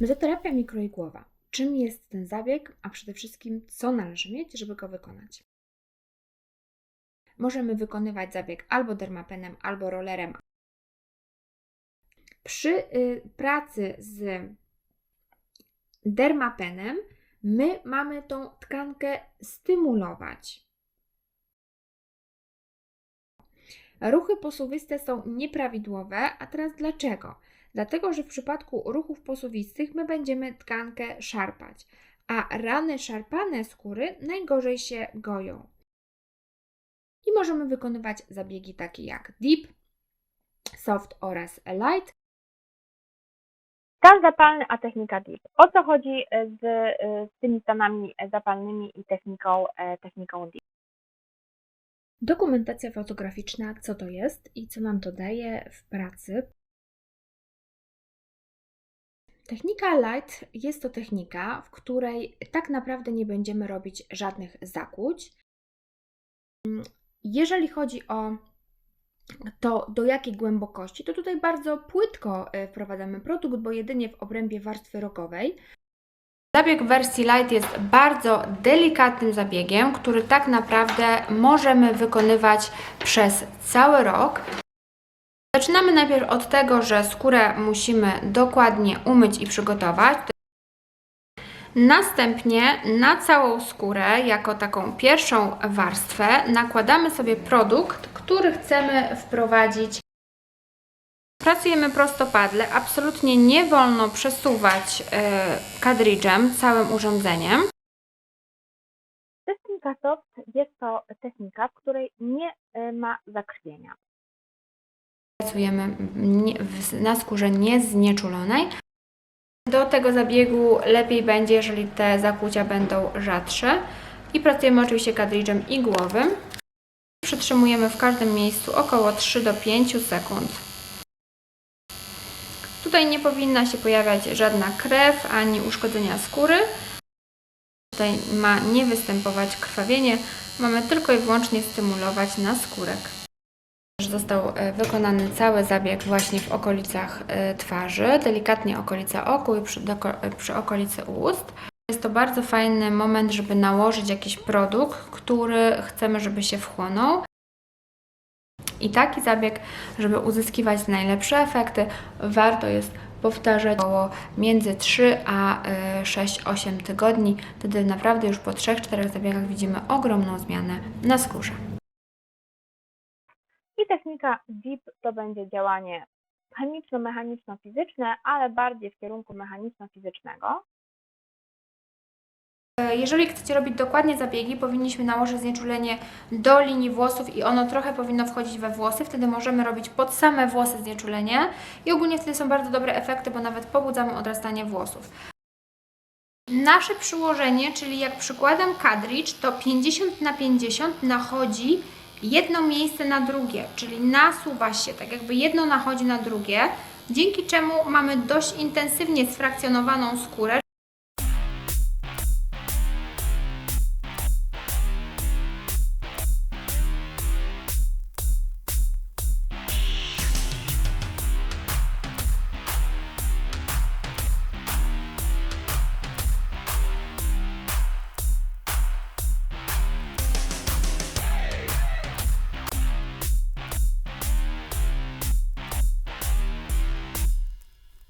Mezoterapia mikroigłowa. Czym jest ten zabieg, a przede wszystkim co należy mieć, żeby go wykonać? Możemy wykonywać zabieg albo dermapenem, albo rollerem. Przy y, pracy z dermapenem my mamy tą tkankę stymulować. Ruchy posuwiste są nieprawidłowe, a teraz dlaczego? Dlatego, że w przypadku ruchów posuwistych my będziemy tkankę szarpać, a rany szarpane skóry najgorzej się goją. I możemy wykonywać zabiegi takie jak deep, soft oraz light. Stan zapalny, a technika DIP. O co chodzi z, z tymi stanami zapalnymi i techniką, e, techniką DIP? Dokumentacja fotograficzna, co to jest i co nam to daje w pracy. Technika light jest to technika, w której tak naprawdę nie będziemy robić żadnych zakłuć. Jeżeli chodzi o to, do jakiej głębokości, to tutaj bardzo płytko e, wprowadzamy produkt, bo jedynie w obrębie warstwy rogowej. Zabieg wersji light jest bardzo delikatnym zabiegiem, który tak naprawdę możemy wykonywać przez cały rok. Zaczynamy najpierw od tego, że skórę musimy dokładnie umyć i przygotować. Następnie na całą skórę, jako taką pierwszą warstwę, nakładamy sobie produkt, który chcemy wprowadzić. Pracujemy prostopadle, absolutnie nie wolno przesuwać e, kadridżem, całym urządzeniem. Technika soft jest to technika, w której nie e, ma zakrwienia. Pracujemy na skórze nieznieczulonej. Do tego zabiegu lepiej będzie, jeżeli te zakłucia będą rzadsze. I pracujemy oczywiście kadridżem igłowym. Przytrzymujemy w każdym miejscu około 3 do 5 sekund. Tutaj nie powinna się pojawiać żadna krew ani uszkodzenia skóry. Tutaj ma nie występować krwawienie. Mamy tylko i wyłącznie stymulować naskórek. Został e, wykonany cały zabieg właśnie w okolicach e, twarzy, delikatnie okolica oku i przy, e, przy okolicy ust. Jest to bardzo fajny moment, żeby nałożyć jakiś produkt, który chcemy, żeby się wchłonął. I taki zabieg, żeby uzyskiwać najlepsze efekty, warto jest powtarzać około między 3 a 6-8 tygodni. Wtedy naprawdę już po 3-4 zabiegach widzimy ogromną zmianę na skórze. I technika DIP to będzie działanie chemiczno-mechaniczno-fizyczne, ale bardziej w kierunku mechaniczno-fizycznego. E, Jeżeli chcecie robić dokładnie zabiegi, powinniśmy nałożyć znieczulenie do linii włosów i ono trochę powinno wchodzić we włosy. Wtedy możemy robić pod same włosy znieczulenie i ogólnie wtedy są bardzo dobre efekty, bo nawet pobudzamy odrastanie włosów. Nasze przyłożenie, czyli jak przykładam kadridż, to 50 na 50 nachodzi jedno miejsce na drugie, czyli nasuwa się, tak jakby jedno nachodzi na drugie, dzięki czemu mamy dość intensywnie sfrakcjonowaną skórę.